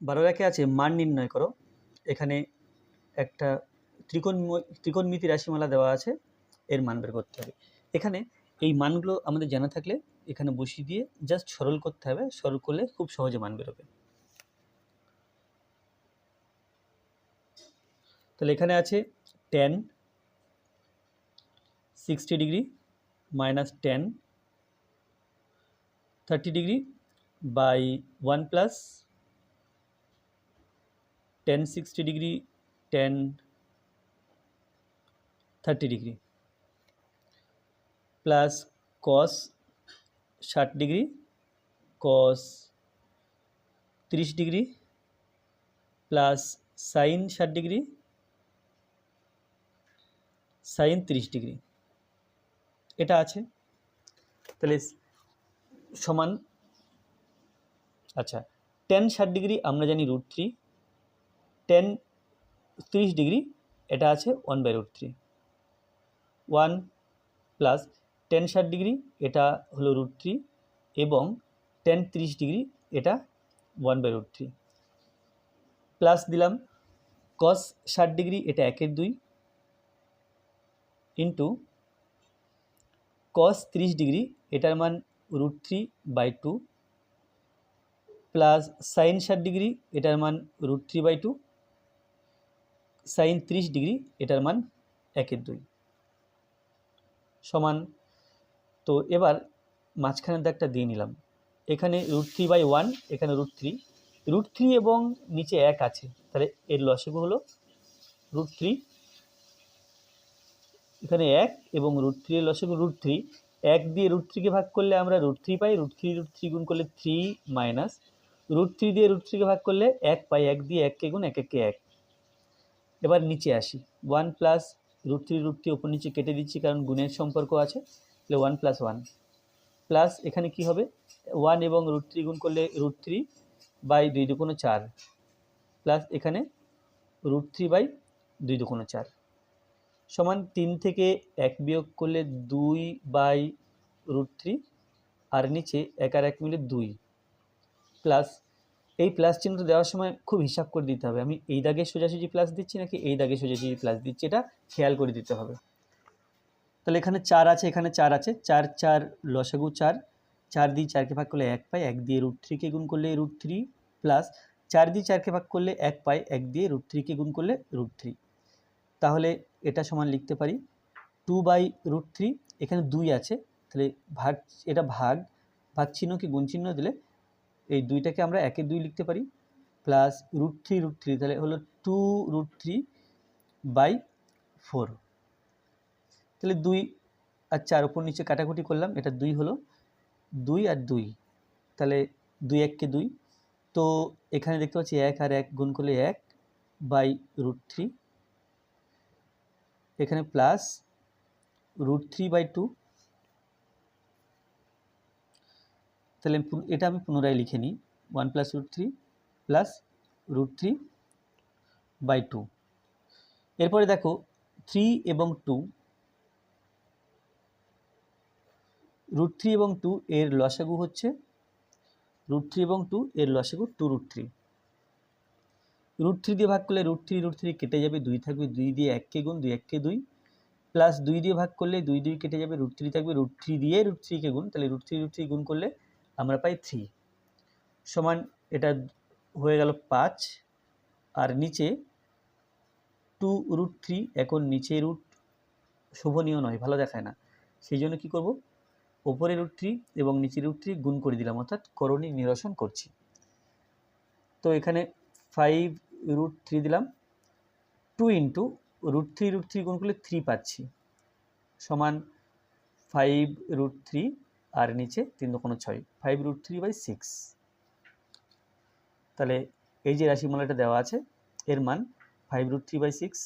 বারো একে আছে, মান নির্ণয় করো। এখানে একটা ত্রিকোণ ত্রিকোণমিতি রাশিমালা দেওয়া আছে, এর মান বের করতে হবে। এখানে এই মানগুলো আমাদের জানা থাকলে এখানে বসিয়ে দিয়ে জাস্ট সরল করতে হবে, সরল করলে খুব সহজে মান বেরোবে। তাহলে এখানে আছে tan sixty degree minus tan thirty degree by one plus tan sixty degree tan thirty degree plus cos ষাট ডিগ্রি কস তিরিশ ডিগ্রি প্লাস সাইন ষাট ডিগ্রি সাইন তিরিশ ডিগ্রি এটা আছে? তাহলে সমান আচ্ছা টেন ষাট ডিগ্রি আমরা জানি রুট থ্রি টেন তিরিশ ডিগ্রি, এটা আছে one by root three one plus tan ষাট ডিগ্রি, এটা হলো রুট থ্রি এবং টেন তিরিশ ডিগ্রি, এটা one by root three plus দিলাম কস ষাট ডিগ্রি, এটা একের দুই। ইন্টু কস তিরিশ ডিগ্রি, এটার মান root three by two plus sine ষাট ডিগ্রি, এটার মান root three by two sine ত্রিশ ডিগ্রি, এটার মান একের দুই। সমান, তো এবার মাঝখানের দাগটা দিয়ে নিলাম। এখানে রুট থ্রি বাই ওয়ান এখানে রুট থ্রি রুট থ্রি এবং নিচে এক আছে, তাহলে এর লসগু হলো রুট থ্রি এখানে এক এবং রুট থ্রি এর লসগু রুট থ্রি এক দিয়ে রুট থ্রিকে ভাগ করলে আমরা রুট থ্রি পাই রুট থ্রি রুট থ্রি গুণ করলে থ্রি মাইনাস রুট থ্রি দিয়ে রুট থ্রিকে ভাগ করলে এক পাই, এক দিয়ে এককে গুণ এক এককে এক। এবার নিচে আসি। One plus root three root three ওপর নিচে কেটে দিচ্ছি কারণ গুণের সম্পর্ক আছে, তাহলে ওয়ান প্লাস ওয়ান প্লাস এখানে কি হবে? ওয়ান এবং রুট থ্রি গুণ করলে রুট থ্রি বাই দুই দুকোনো চার। প্লাস এখানে রুট থ্রি বাই দুই দুকোনো চার। সমান তিন থেকে এক বিয়োগ করলে দুই বাই রুট থ্রি আর নিচে এক আর এক মিলে দুই। প্লাস এই প্লাস চিহ্নটা দেওয়ার সময় খুব হিসাব করে দিতে হবে। আমি এই দাগে সোজাসুজি প্লাস দিচ্ছি নাকি এই দাগে সোজাসুজি প্লাস দিচ্ছি? এটা খেয়াল করে দিতে হবে। তাহলে এখানে চার আছে, এখানে চার আছে। চার চার লসাগু চার। চার দিয়ে চারকে ভাগ করলে এক পাই, এক দিয়ে রুট থ্রিকে গুণ করলে রুট থ্রি প্লাস চার দিয়ে চারকে ভাগ করলে এক পাই, এক দিয়ে রুট থ্রিকে গুণ করলে রুট থ্রি তাহলে এটা সমান লিখতে পারি। টু বাই রুট থ্রি এখানে দুই আছে। তাহলে ভাগ, এটা ভাগ ভাগ চিহ্ন কি গুণ চিহ্ন দিলে এই দুইটাকে আমরা একের দুই লিখতে পারি plus root three root three তাহলে হলো two root three by four তাহলে দুই আর চার উপর নিচে কাটাকুটি করলাম, এটা দুই হলো দুই আর দুই, তাহলে দুই এককে দুই। তো এখানে দেখতে পাচ্ছি এক আর এক গুণ করলে এক বাই রুট থ্রি এখানে plus root three by two তাহলে এটা আমি পুনরায় লিখে নিই one plus root three plus root three by two এরপরে দেখো থ্রি এবং টু রুট থ্রি এবং টু এর লসাগু হচ্ছে রুট থ্রি এবং টু এর লসাগু two root three root three দিয়ে ভাগ করলে রুট থ্রি রুট থ্রি কেটে যাবে দুই থাকবে দুই দিয়ে এককে গুণ দুই এককে দুই প্লাস দুই দিয়ে ভাগ করলে দুই দুই কেটে যাবে রুট থ্রি থাকবে রুট থ্রি দিয়ে রুট থ্রিকে গুণ তাহলে রুট থ্রি রুট থ্রি গুণ করলে আমরা পাই থ্রি সমান এটা হয়ে গেল পাঁচ আর নিচে টু রুট থ্রি এখন নিচে রুট শোভনীয় নয়, ভালো দেখায় না। সেই জন্য কী করব? ওপরে রুট থ্রি এবং নিচে রুট থ্রি গুণ করে দিলাম, অর্থাৎ করণী নিরসন করছি। তো এখানে ফাইভ রুট থ্রি দিলাম two into root three root three গুণ করলে থ্রি পাচ্ছি। সমান ফাইভ রুট থ্রি আর নিচে তিন দোকানো ছয়। Five root three by six তাহলে এই যে রাশিমালাটা দেওয়া আছে, এর মান five root three by six